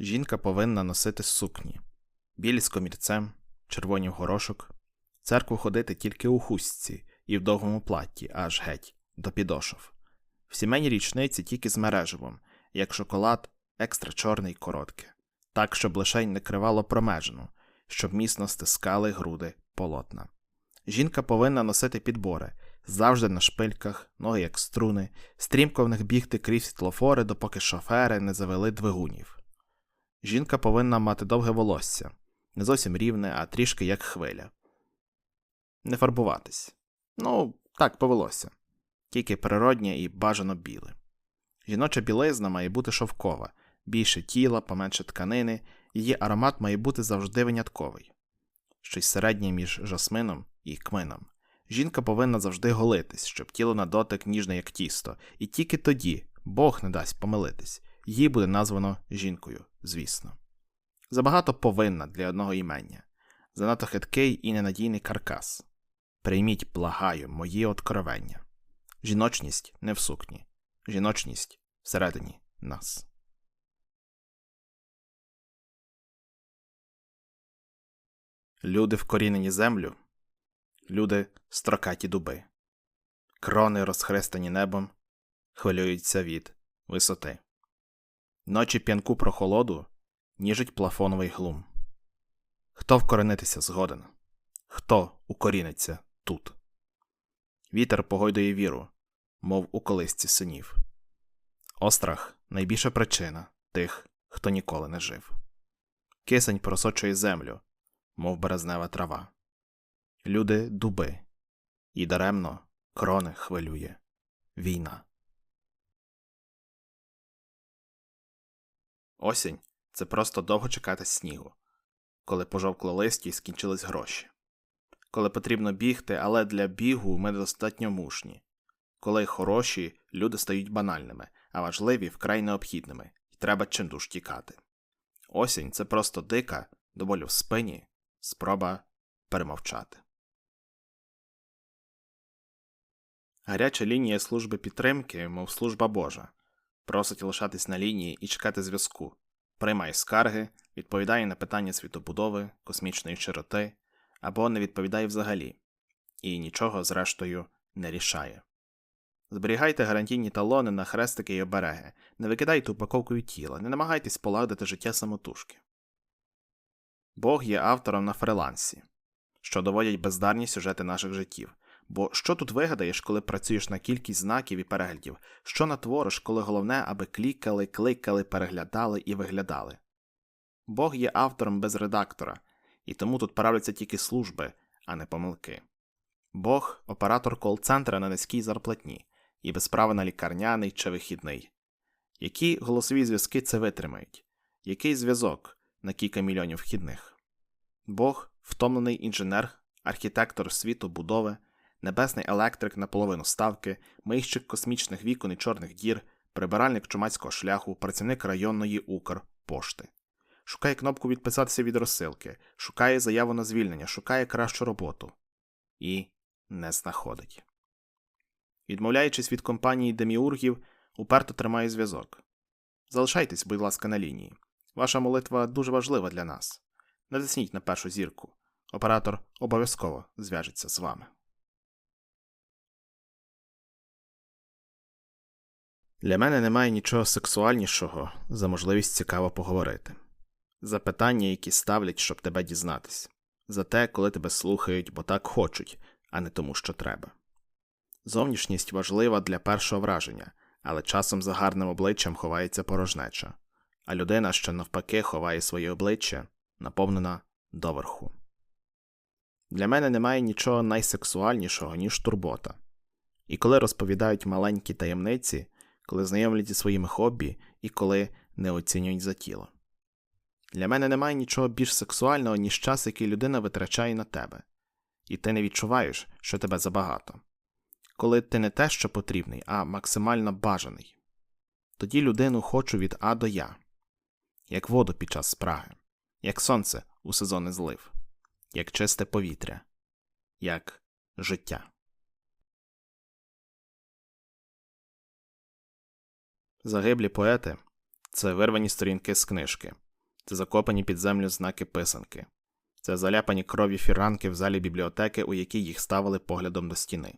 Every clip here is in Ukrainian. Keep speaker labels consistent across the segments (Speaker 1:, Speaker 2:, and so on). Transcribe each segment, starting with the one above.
Speaker 1: Жінка повинна носити сукні, білі з комірцем, червоні в горошок, в церкву ходити тільки у хустці і в довгому платті, аж геть, до підошов. В сімейній річниці тільки з мереживом, як шоколад, екстра чорний коротке, так, щоб лишень не кривало промежину, щоб міцно стискали груди полотна. Жінка повинна носити підбори, завжди на шпильках, ноги як струни, стрімко в них бігти крізь світлофори, допоки шофери не завели двигунів. Жінка повинна мати довге волосся, не зовсім рівне, а трішки як хвиля. Не фарбуватись. Ну, так, по волосся. Тільки природнє і бажано біле. Жіноча білизна має бути шовкова, більше тіла, поменше тканини, її аромат має бути завжди винятковий. Щось середнє між жасмином і кмином. Жінка повинна завжди голитись, щоб тіло на дотик ніжне, як тісто, і тільки тоді Бог не дасть помилитись, її буде названо жінкою, звісно. Забагато повинна для одного імення, занадто хиткий і ненадійний каркас. Прийміть, благаю, мої откровення. Жіночність не в сукні, жіночність всередині нас. Люди вкорінені землю, люди строкаті дуби, крони, розхрестані небом, хвилюються від висоти. Ночі п'янку прохолоду ніжить плафоновий глум. Хто вкоренитися згоден? Хто укоріниться тут? Вітер погойдує віру, мов у колисці синів. Острах найбільша причина тих, хто ніколи не жив. Кисень просочує землю, мов березнева трава. Люди дуби, і даремно крони хвилює війна. Осінь це просто довго чекати снігу, коли пожовкло листя і скінчились гроші. Коли потрібно бігти, але для бігу ми недостатньо мужні. Коли хороші, люди стають банальними, а важливі вкрай необхідними, і треба чимдуж тікати. Осінь це просто дика, до болю в спині, спроба перемовчати. Гаряча лінія служби підтримки, мов служба Божа, просить лишатись на лінії і чекати зв'язку, приймає скарги, відповідає на питання світобудови, космічної широти або не відповідає взагалі, і нічого, зрештою, не рішає. Зберігайте гарантійні талони на хрестики й обереги, не викидайте упаковкою тіла, не намагайтесь полагодити життя самотужки. Бог є автором на фрилансі, що доводять бездарні сюжети наших життів. Бо що тут вигадаєш, коли працюєш на кількість знаків і переглядів, що натвориш, коли головне, аби клікали, кликали, переглядали і виглядали? Бог є автором без редактора, і тому тут правляться тільки служби, а не помилки. Бог оператор кол-центра на низькій зарплатні і без права на лікарняний чи вихідний. Які голосові зв'язки це витримають? Який зв'язок на кілька мільйонів вхідних? Бог втомлений інженер, архітектор світу будови, небесний електрик наполовину ставки, мийщик космічних вікон і чорних дір, прибиральник чумацького шляху, працівник районної Укрпошти. Шукає кнопку відписатися від розсилки, шукає заяву на звільнення, шукає кращу роботу і не знаходить. Відмовляючись від компанії деміургів, уперто тримає зв'язок. Залишайтесь, будь ласка, на лінії. Ваша молитва дуже важлива для нас. Натисніть на першу зірку. Оператор обов'язково зв'яжеться з вами. Для мене немає нічого сексуальнішого за можливість цікаво поговорити. За питання, які ставлять, щоб тебе дізнатись, за те, коли тебе слухають, бо так хочуть, а не тому, що треба. Зовнішність важлива для першого враження, але часом за гарним обличчям ховається порожнеча, а людина, що навпаки ховає своє обличчя, наповнена доверху. Для мене немає нічого найсексуальнішого, ніж турбота. І коли розповідають маленькі таємниці, коли знайомлять зі своїми хобі і коли не оцінюють за тіло. Для мене немає нічого більш сексуального, ніж час, який людина витрачає на тебе, і ти не відчуваєш, що тебе забагато. Коли ти не те, що потрібний, а максимально бажаний. Тоді людину хочу від А до Я, як воду під час спраги, як сонце у сезони злив, як чисте повітря, як життя. Загиблі поети це вирвані сторінки з книжки, Це закопані під землю знаки писанки. Це заляпані кров'ю фіранки в залі бібліотеки, у якій їх ставили поглядом до стіни.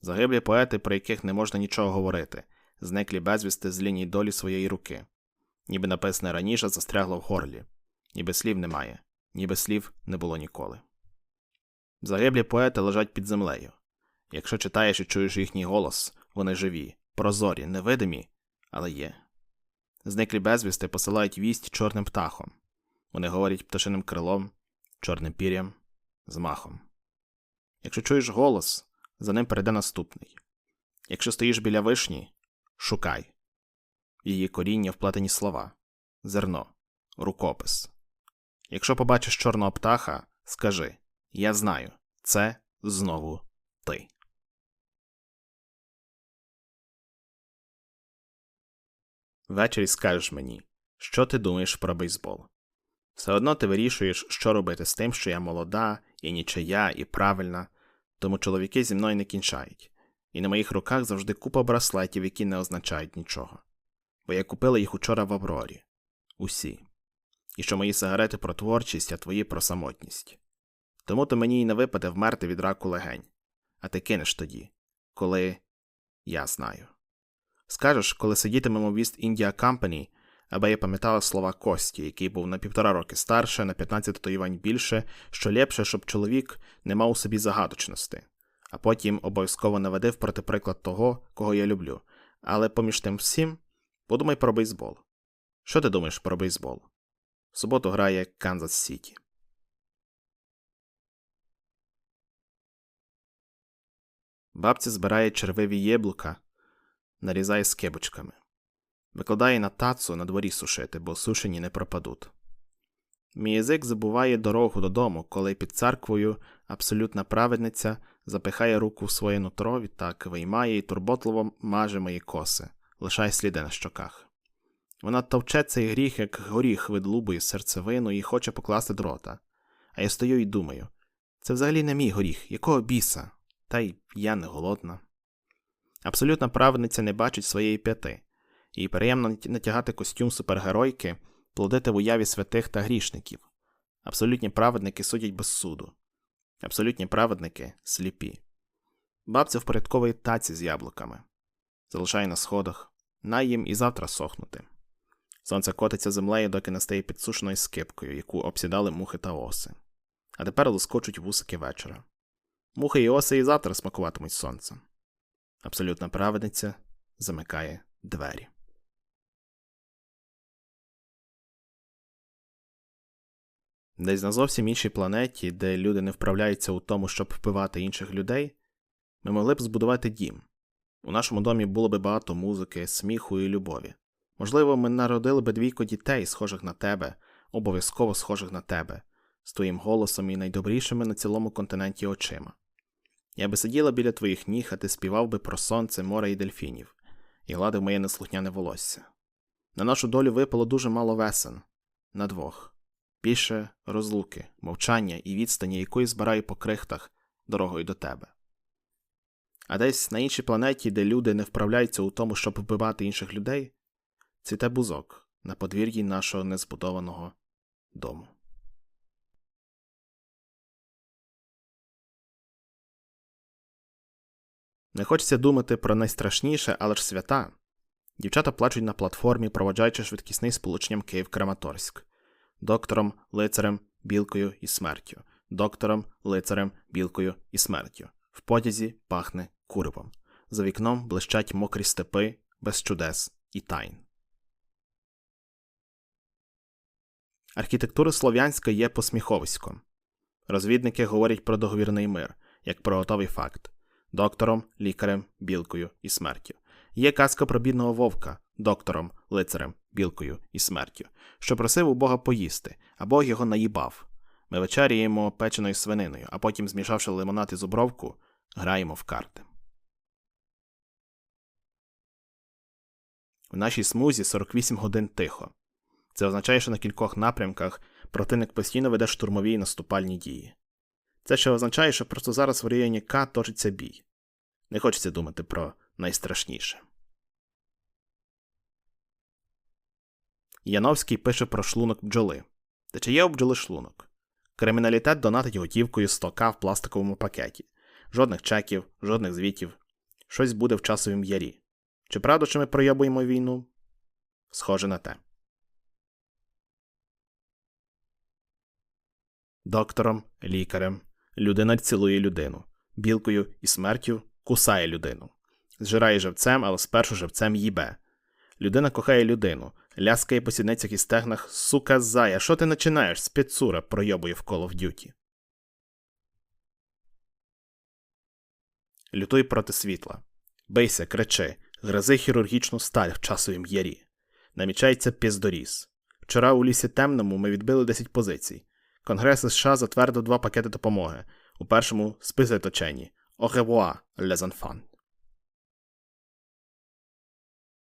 Speaker 1: Загиблі поети, про яких не можна нічого говорити, зниклі безвісти з ліній долі своєї руки, ніби написане раніше застрягло в горлі, ніби слів немає, ніби слів не було ніколи. Загиблі поети лежать під землею. Якщо читаєш і чуєш їхній голос, вони живі, прозорі, невидимі, але є. Зниклі безвісти посилають вість чорним птахом. Вони говорять пташиним крилом, чорним пір'ям, з махом. Якщо чуєш голос, за ним перейде наступний. Якщо стоїш біля вишні, шукай. Її коріння вплетені слова, зерно, рукопис. Якщо побачиш чорного птаха, скажи Я знаю, це знову ти. Ввечері скажеш мені, що ти думаєш про бейсбол. Все одно ти вирішуєш, що робити з тим, що я молода, і нічия, і правильна, тому чоловіки зі мною не кінчають, і на моїх руках завжди купа браслетів, які не означають нічого. Бо я купила їх учора в Аврорі. Усі. І що мої сигарети про творчість, а твої про самотність. Тому то мені й не випаде вмерти від раку легень. А ти кинеш тоді, коли я знаю. Скажеш, коли сидітимемо в East India Company, аби я пам'ятала слова Кості, який був на півтора роки старше, на 15 татуювань більше, що ліпше, щоб чоловік не мав у собі загадочності, а потім обов'язково наведив проти приклад того, кого я люблю. Але поміж тим всім подумай про бейсбол. Що ти думаєш про бейсбол? В суботу грає Канзас Сіті. Бабця збирає червиві єблука, нарізає скибочками. Викладає на тацу на дворі сушити, бо сушені не пропадуть. Мій язик забуває дорогу додому, коли під церквою абсолютна праведниця запихає руку в своє нутро, відтак виймає і турботливо маже мої коси, лишає сліди на щоках. Вона товче цей гріх, як горіх видлубує серцевину і хоче покласти до рота. А я стою і думаю це взагалі не мій горіх, якого біса? Та й я не голодна. Абсолютна праведниця не бачить своєї п'яти, їй приємно натягати костюм супергеройки, плодити в уяві святих та грішників. Абсолютні праведники судять без суду. Абсолютні праведники сліпі. Бабця впорядковує таці з яблуками, залишає на сходах, най їм і завтра сохнути. Сонце котиться землею, доки настає підсушеною скипкою, яку обсідали мухи та оси. А тепер лоскочуть вусики вечора. Мухи і оси і завтра смакуватимуть сонцем. Абсолютна праведниця замикає двері. Десь на зовсім іншій планеті, де люди не вправляються у тому, щоб вбивати інших людей, ми могли б збудувати дім. У нашому домі було б багато музики, сміху і любові. Можливо, ми народили би двійко дітей, схожих на тебе, обов'язково схожих на тебе, з твоїм голосом і найдобрішими на цілому континенті очима. Я би сиділа біля твоїх ніг, а ти співав би про сонце, море і дельфінів, і гладив моє неслухняне волосся. На нашу долю випало дуже мало весен на двох, більше розлуки, мовчання і відстані, якої збираю по крихтах дорогою до тебе. А десь на іншій планеті, де люди не вправляються у тому, щоб вбивати інших людей, цвіте бузок на подвір'ї нашого незбудованого дому. Не хочеться думати про найстрашніше, але ж свята. Дівчата плачуть на платформі, проводжаючи швидкісний сполученням Київ Краматорськ, доктором, лицарем, білкою і смертю, доктором, лицарем, білкою і смертю. В потязі пахне куревом. За вікном блищать мокрі степи без чудес і тайн. Архітектура слов'янська є посміховиськом. Розвідники говорять про договірний мир, як про готовий факт доктором, лікарем, білкою і смертю. Є казка про бідного вовка, доктором, лицарем, білкою і смертю, що просив у Бога поїсти, а Бог його наїбав. Ми вечеряємо печеною свининою, а потім, змішавши лимонад і зубровку, граємо в карти. В нашій смузі 48 годин тихо. Це означає, що на кількох напрямках противник постійно веде штурмові наступальні дії. Це ще означає, що просто зараз в районі К точиться бій. Не хочеться думати про найстрашніше. Яновський пише про шлунок бджоли. Та чи є у бджоли шлунок? Криміналітет донатить готівкою 100к в пластиковому пакеті. Жодних чеків, жодних звітів. Щось буде в часовім ярі. Чи правда, що ми пройобуємо війну? Схоже на те. Доктором, лікарем. Людина цілує людину. Білкою і смертю кусає людину. Зжирає живцем, але спершу живцем їбе. Людина кохає людину, ляскає по сідницях і стегнах, сука зая, що ти починаєш, спецура пройобує в Call of Duty. Лютуй проти світла. Бийся, кричи, гризи хірургічну сталь в часовім ярі. Намічається піздоріз. Вчора у лісі темному ми відбили 10 позицій. Конгрес США затвердив два пакети допомоги. У першому списи точені. Au revoir.